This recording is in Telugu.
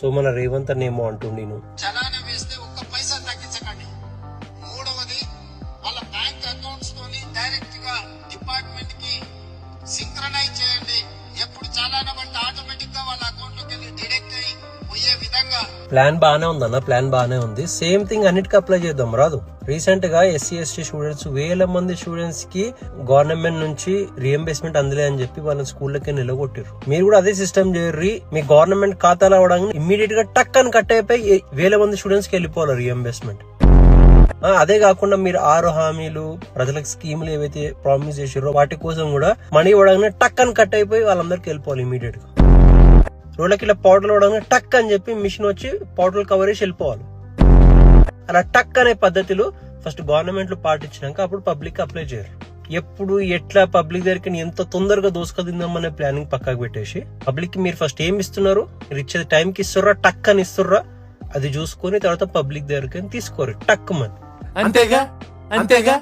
సో మన రేవంత్ అని ఏమో అంటుండి చలానా వేస్తే ఒక్క పైసా తగ్గించకండి. మూడవది వాళ్ళ బ్యాంక్ అకౌంట్స్ తోని డైరెక్ట్గా డిపార్ట్మెంట్కి సింక్రనైజ్ చేయండి. ఎప్పుడు చలానా ప్లాన్ బాగానే ఉందన్న ప్లాన్ బాగానే ఉంది. సేమ్ థింగ్ అన్నిటికీ అప్లై చేద్దాం రాదు. రీసెంట్గా ఎస్సీ ఎస్టీ స్టూడెంట్స్ వేల మంది స్టూడెంట్స్కి గవర్నమెంట్ నుంచి రియంబర్స్మెంట్ అందలే అని చెప్పి వాళ్ళని స్కూళ్ళకి నిలగొట్టారు మీరు కూడా అదే సిస్టమ్ చేయర్రి. మీ గవర్నమెంట్ ఖాతాలో అవడానికి ఇమ్మీడియట్గా టక్ అని కట్ అయిపోయి వేల మంది స్టూడెంట్స్కి వెళ్ళిపోవాలి రియంబర్స్మెంట్ అదే కాకుండా మీరు ఆరు హామీలు ప్రజలకు స్కీములు ఏవైతే ప్రామిస్ చేసారో వాటి కోసం కూడా మనీ ఇవ్వడానికి టక్ అని కట్ అయిపోయి వాళ్ళందరికి వెళ్ళిపోవాలి ఇమీడియట్గా. రోడ్లకి ఇలా పౌడర్లు ఇవ్వడానికి టక్ అని చెప్పి మిషన్ వచ్చి పౌడర్లు కవర్ చేసి వెళ్ళిపోవాలి. అలా టక్ అనే పద్ధతిలో ఫస్ట్ గవర్నమెంట్లో పాటించినాక అప్పుడు పబ్లిక్ అప్లై చేయరు. ఎప్పుడు ఎట్లా పబ్లిక్ దగ్గరికి ఎంత తొందరగా దోసుకదిందామనే ప్లానింగ్ పక్కకు పెట్టేసి పబ్లిక్కి మీరు ఫస్ట్ ఏం ఇస్తున్నారు? మీరు ఇచ్చే టైంకి ఇస్తుర్రా టక్ అని ఇస్తుర్రా? అది చూసుకొని తర్వాత పబ్లిక్ దగ్గరికి తీసుకోరు టక్ మని. అంతేగా? అంతేగా?